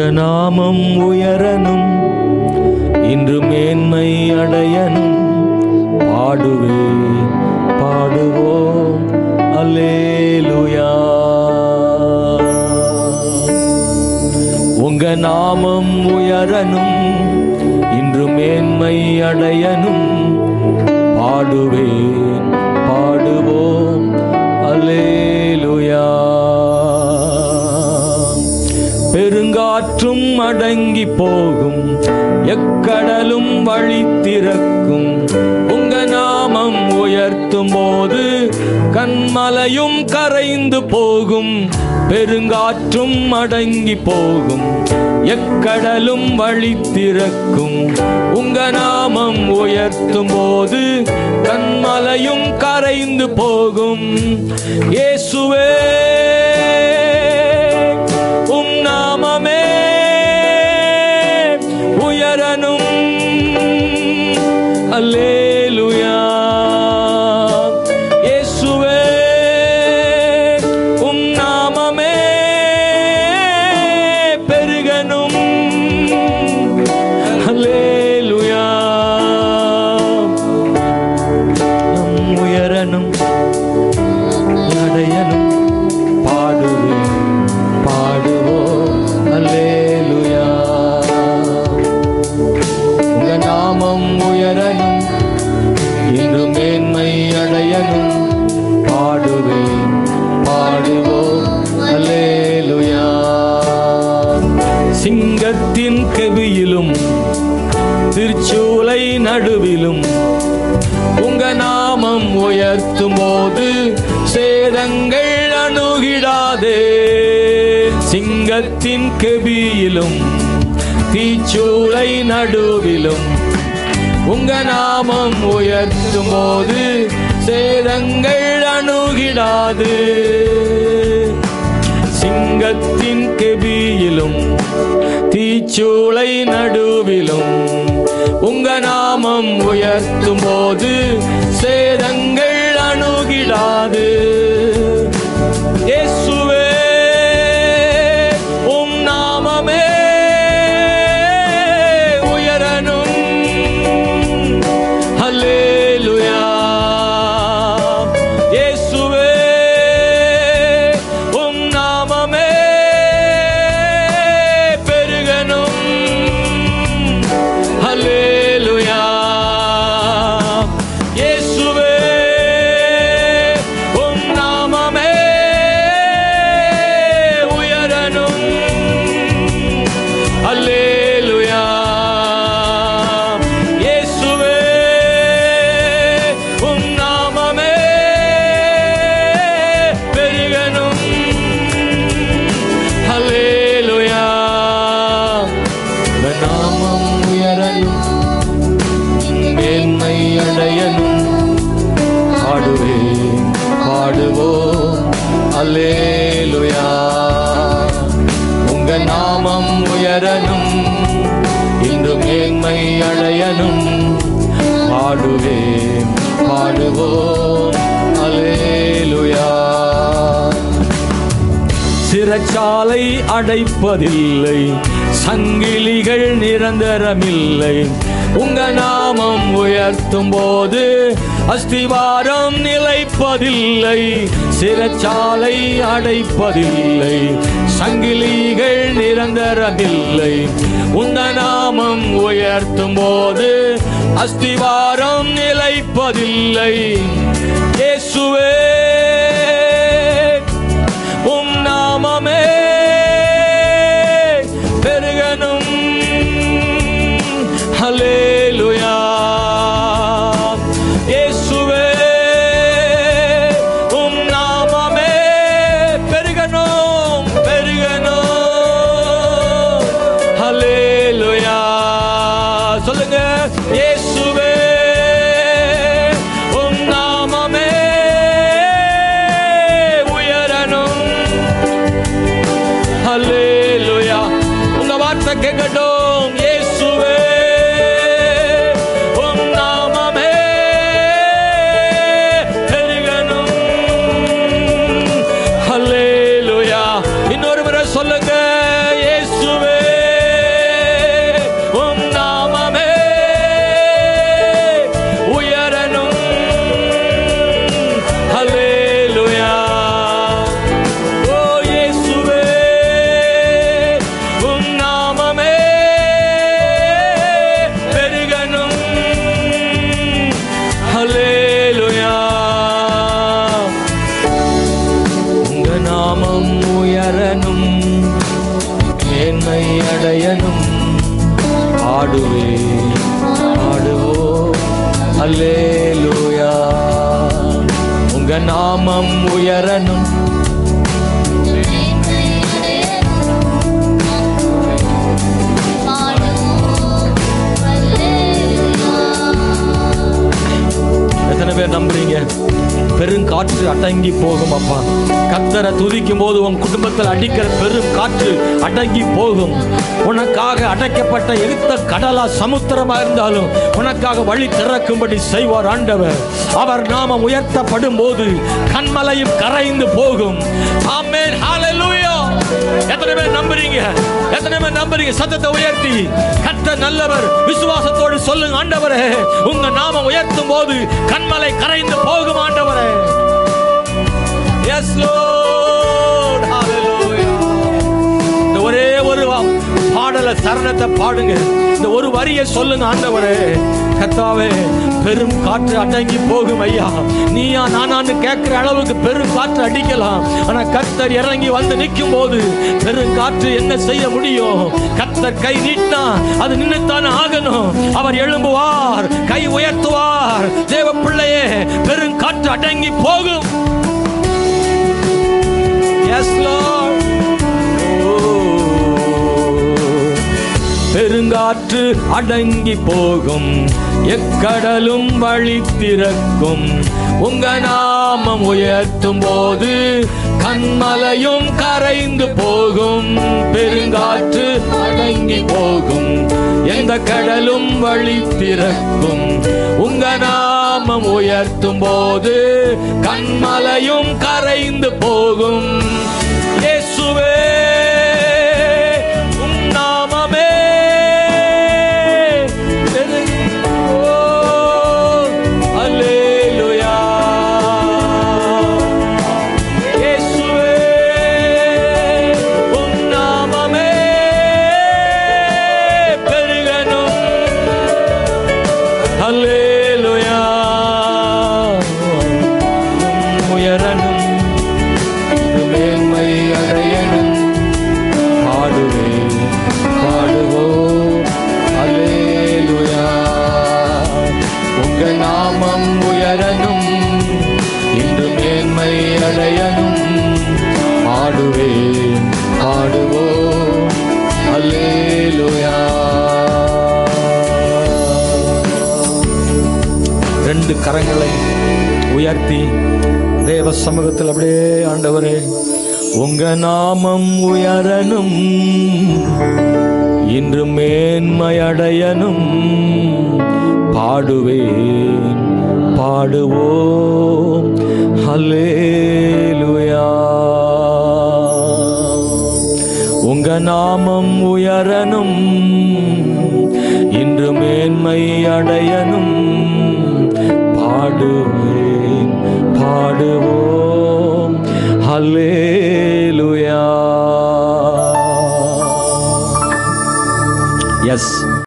உங்க நாமம் உயரனும் இன்று மேன்மை அடையனும் பாடுவே பாடுவோம். அல்லேலுயா. உங்க நாமம் உயரனும் இன்று மேன்மை அடையனும் பாடுவேன் பாடுவோம். அலே காற்றும் அடங்கி போகும். எக்கடலும் வழி திறக்கும். உங்க நாமம் உயர்த்தும் போது கண்மலையும் கரைந்து போகும். பெருங்காற்றும் அடங்கி போகும். எக்கடலும் வழி திறக்கும். உங்க நாமம் உயர்த்தும் போது கண்மலையும் கரைந்து போகும். இயேசுவே உயரனும் அடையனும் பாடுவேன் பாடுவோம். அல்லேலுயா. உங்க நாமம் உயரனும் இன்று மேன்மை அடையனும் பாடுவேன் பாடுவோம். அல்லேலுயா. சிங்கத்தின் கவியிலும் திருச்சூலை நடுவிலும் உயர்த்தும் போது சேதங்கள் அணுகிடாதே. சிங்கத்தின் கெபியிலும் தீச்சூளை நடுவிலும் உங்க நாமம் உயர்த்தும் போது சேதங்கள் அணுகிடாது. சிங்கத்தின் கெபியிலும் தீச்சூளை நடுவிலும் உங்க நாமம் உயர்த்தும் போது சேதங்கள் அணுகிடாது சிறைச்சாலை அடைப்பதில்லை. சங்கிலிகள் நிரந்தரமில்லை. உங்க நாமம் உயர்த்தும் போது அஸ்திவாரம் நிலைப்பதில்லை. சிறைச்சாலை அடைப்பதில்லை. சங்கிலிகள் நிரந்தரமில்லை. உங்க நாமம் உயர்த்தும் போது அஸ்திவாரம் நிலைப்பதில்லை. இயேசுவே valeu. உங்க நாமம் உயரணும். அடங்கி போகும் அப்பா. கத்தரை துதிக்கும் போது உன் குடும்பத்தில் அடிக்கிற பெரும் காற்று அடங்கி போகும். உனக்காக அடைக்கப்பட்ட எரித்த கடலா சமுத்திரமா இருந்தாலும் உனக்காக வழி திறக்கும்படி செய்வார் ஆண்டவர். அவர் நாமம் உயர்த்தப்படும் போது கண்மலையும் கரைந்து போகும். ஆமென். ஹalleluya. எத்தனை பேர் நம்புறீங்க? எத்தனை பேர் நம்புறீங்க? சத்தத்தை உயர்த்தி. கத்த நல்லவர். விசுவாசத்தோடு சொல்லுங்க ஆண்டவரே. உங்க நாமம் உயர்த்தும் போது கண்மலை கரைந்து போகும் ஆண்டவரே. எஸ் லோர்ட் இந்த ஒரே ஒரு பாடல சரணத்தை பாடுங்க. இந்த ஒரு வரியை சொல்லுங்க ஆண்டவரே. கத்தாவே பெரும் காற்று அடங்கி போகும் ஐயா. நீயா நானான்னு கேட்கிற அளவுக்கு பெரும் காற்று அடிக்கலாம். ஆனா கத்தர் இறங்கி வந்து நிற்கும் போது பெரும் காற்று என்ன செய்ய முடியும்? கத்தர் கை நீட்டா அது நின்னுத்தானே ஆகணும். அவர் எழும்புவார் கை உயர்த்துவார். தேவ பிள்ளையே பெரும் காற்று அடங்கி போகும். எஸ் லார்ட் பெருங்காற்று அடங்கி போகும் எக்கடலும் வழி திறக்கும். உங்க நாமம் உயர்த்தும் போது கண்மலையும் கரைந்து போகும். பெருங்காற்று அடங்கி போகும் எந்த கடலும் வழி திறக்கும். நாமம் உயர்த்தும் போது கண்மலையும் கரைந்து போகும். இயேசுவே கரங்களை உயர்த்தி தேவ சமூகத்தில் அப்படியே ஆண்டவரே உங்க நாமம் உயரணும் இன்று மேன்மையடையனும் பாடுவேன் பாடுவோம். ஹலேலுயா உங்க நாமம் உயரனும் இன்று மேன்மை அடையனும் அல்லேலுயா எஸ்